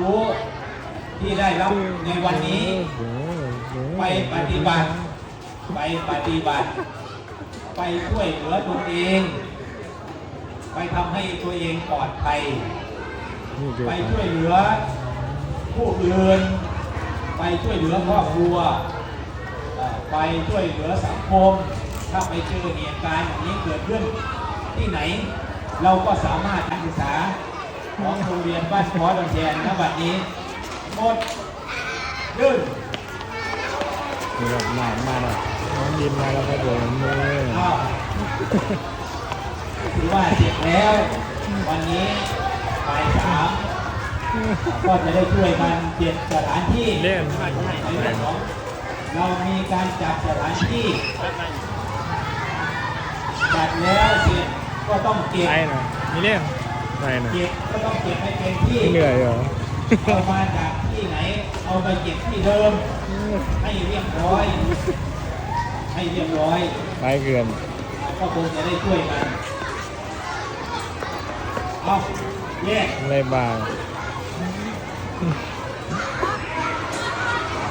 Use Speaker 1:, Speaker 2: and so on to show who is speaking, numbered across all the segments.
Speaker 1: รู้ที่ได้รับในวันนี้ ไปปฏิบัติ ไปปฏิบัติ ไปช่วยเหลือตนเอง ไปทำให้ตัวเองปลอดภัย ไปช่วยเหลือผู้อื่น ไปช่วยเหลือครอบครัว ไปช่วยเหลือสังคม ถ้าไปเจอเหตุการณ์อย่างนี้เกิดขึ้นที่ไหน เราก็สามารถนักศึกษา ของโรงเรียนบ้านคอดอนแจนณบัดนี้หมดยื่น
Speaker 2: นี่ครับมามาแล้วน้องยินมาแล้วครับผมนี่
Speaker 1: อ้าวถือว่าเสร็จแล้ว วันนี้บ่ายสามก็จะได้ช่วยกันเจ็ดสถานที่
Speaker 2: เล่น
Speaker 1: ในเรื่องของเรามีการจัดสถานที่จัดแล้วเสร็จก็ต้องเก็บ
Speaker 2: ไปหน่อยมีเล่น ไปหน่อย
Speaker 1: เก็บก็ต้องเก็บให้เป็นที่
Speaker 2: เหนื่อยเหรอ
Speaker 1: เอามาจากที่ไหน เอาไปเก็บที่เดิม ให้เรียบร้อย ให้เรียบร้อย
Speaker 2: ไปเกิน
Speaker 1: ก็คงจะได้ช่วยกันเอาแยก
Speaker 2: อะไรบ้าง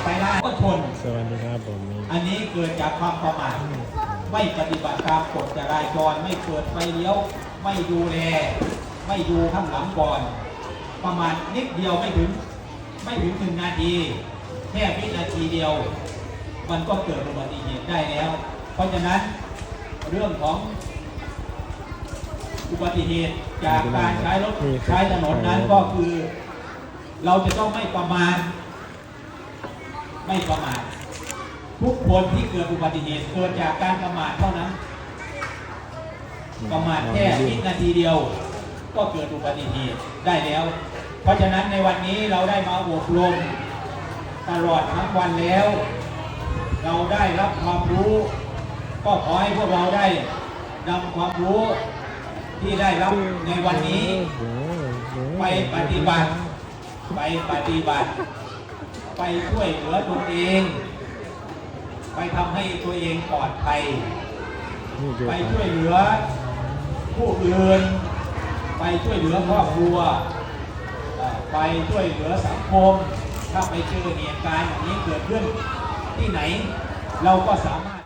Speaker 1: ไปได้ก็ชน
Speaker 2: สวัสดีครับผมนี่
Speaker 1: อันนี้เกิดจากความประมาทไม่ปฏิบัติตามกฎจราจรไม่เปิดไฟเลี้ยว ไม่ดูแล ไม่ดูข้างหลังก่อน ประมาณนิดเดียวไม่ถึงไม่ถึงหนึ่งนาที แค่วินาทีเดียว มันก็เกิดอุบัติเหตุได้แล้ว เพราะฉะนั้นเรื่องของอุบัติเหตุจากการใช้รถใช้ถนนนั้นก็คือ เราจะต้องไม่ประมาทไม่ประมาททุกคนที่เกิดอุบัติเหตุเกิดจากการประมาทเท่านั้น ประมาทแค่วินาทีเดียว ก็เกิดอุบัติเหตุได้แล้ว เพราะฉะนั้นในวันนี้เราได้มาอบรมตลอดทั้งวันแล้ว เราได้รับความรู้ ก็ขอให้พวกเราได้นำความรู้ที่ได้รับในวันนี้ ไปปฏิบัติ ไปปฏิบัติ ไปช่วยเหลือตนเอง ไปทำให้ตัวเองปลอดภัย ไปช่วยเหลือผู้อื่น ไปช่วยเหลือครอบครัวไปช่วยเหลือสังคม ถ้าไปเจอเหตุการณ์อย่างนี้เกิดขึ้นที่ไหนเราก็สามารถ